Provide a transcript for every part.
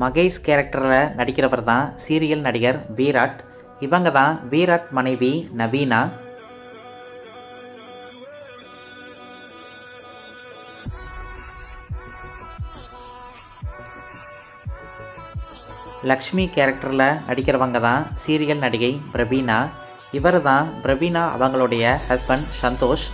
மகேஷ் கேரக்டரில் நடிக்கிறவர் தான் சீரியல் நடிகர் வீராட். இவங்க தான் வீராட் மனைவி நவீனா. லக்ஷ்மி கேரக்டரில் நடிக்கிறவங்க தான் சீரியல் நடிகை பிரவீனா. இவர் தான் பிரவீனா அவங்களுடைய ஹஸ்பண்ட் சந்தோஷ்.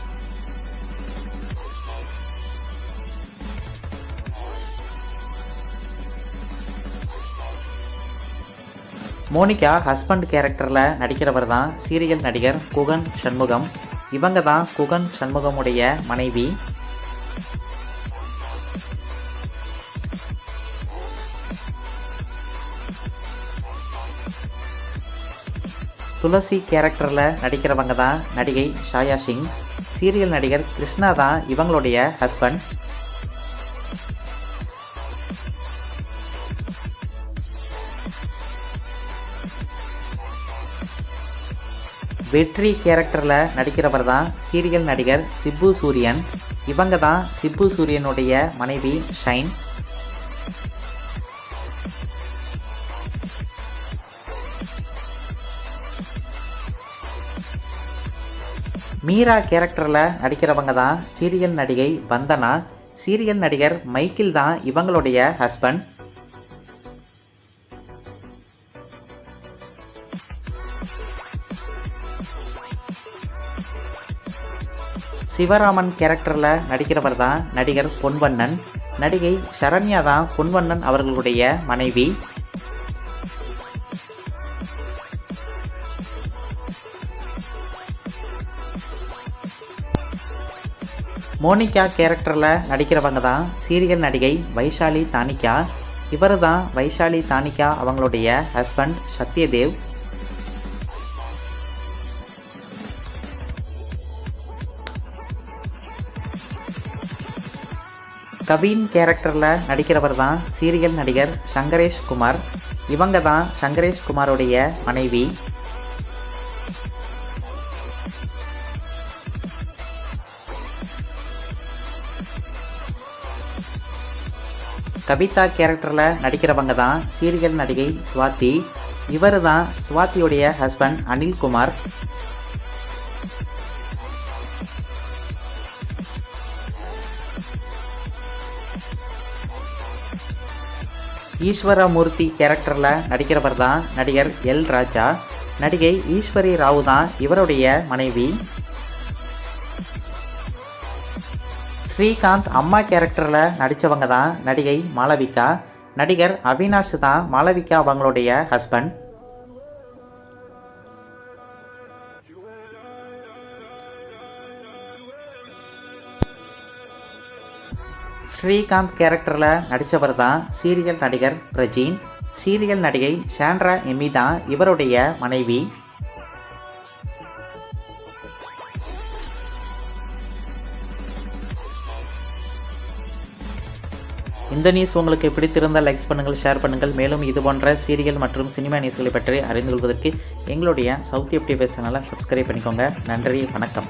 மோனிகா ஹஸ்பண்ட் கேரக்டரில் நடிக்கிறவர் தான் சீரியல் நடிகர் குகன் சண்முகம். இவங்க தான் குகன் சண்முகமுடைய மனைவி. துளசி கேரக்டரில் நடிக்கிறவங்க தான் நடிகை ஷாயா சிங். சீரியல் நடிகர் கிருஷ்ணா தான் இவங்களுடைய ஹஸ்பண்ட் வெற்றி கேரக்டரில் நடிக்கிறவர் தான் சீரியல் நடிகர் சிப்பு சூரியன். இவங்க தான் சிப்பு சூரியனுடைய மனைவி ஷைன். மீரா கேரக்டரில் நடிக்கிறவங்க தான் சீரியல் நடிகை வந்தனா. சீரியல் நடிகர் மைக்கில் தான் இவங்களுடைய ஹஸ்பண்ட் சிவராமன் கேரக்டரில் நடிக்கிறவர் தான் நடிகர் பொன்வண்ணன். நடிகை சரண்யா தான் பொன்வண்ணன் அவர்களுடைய மனைவி. மோனிகா கேரக்டரில் நடிக்கிறவங்க தான் சீரியல் நடிகை வைஷாலி தானிகா. இவர் தான் வைஷாலி தானிகா அவங்களுடைய ஹஸ்பண்ட் சத்யதேவ். கவின் கேரக்டரில் நடிக்கிறவர் தான் சீரியல் நடிகர் சங்கரேஷ் குமார். இவங்க தான் சங்கரேஷ் குமாருடைய மனைவி. கவிதா கேரக்டரில் நடிக்கிறவங்க தான் சீரியல் நடிகை சுவாதி. இவர் தான் சுவாத்தியுடைய ஹஸ்பண்ட் அனில்குமார் ஈஸ்வரமூர்த்தி கேரக்டரில் நடிக்கிறவர் தான் நடிகர் எல் ராஜா. நடிகை ஈஸ்வரி ராவு தான் இவருடைய மனைவி. ஸ்ரீகாந்த் அம்மா கேரக்டரில் நடித்தவங்க தான் நடிகை மாளவிகா. நடிகர் அவினாஷ் தான் மாளவிகா அவங்களுடைய ஹஸ்பண்ட் ஸ்ரீகாந்த் கேரக்டரில் நடித்தவர் தான் சீரியல் நடிகர் பிரஜீன். சீரியல் நடிகை ஷாண்ட்ரா எம்மி தான் இவருடைய மனைவி. இந்த நியூஸ் உங்களுக்கு பிடித்திருந்தால் லைக்ஸ் பண்ணுங்கள் ஷேர் பண்ணுங்கள். மேலும் இது போன்ற சீரியல் மற்றும் சினிமா நியூஸ்களை பற்றி அறிந்து கொள்வதற்கு எங்களுடைய சவுத் எஃப்டி சேனலை சப்ஸ்கிரைப் பண்ணிக்கோங்க. நன்றி வணக்கம்.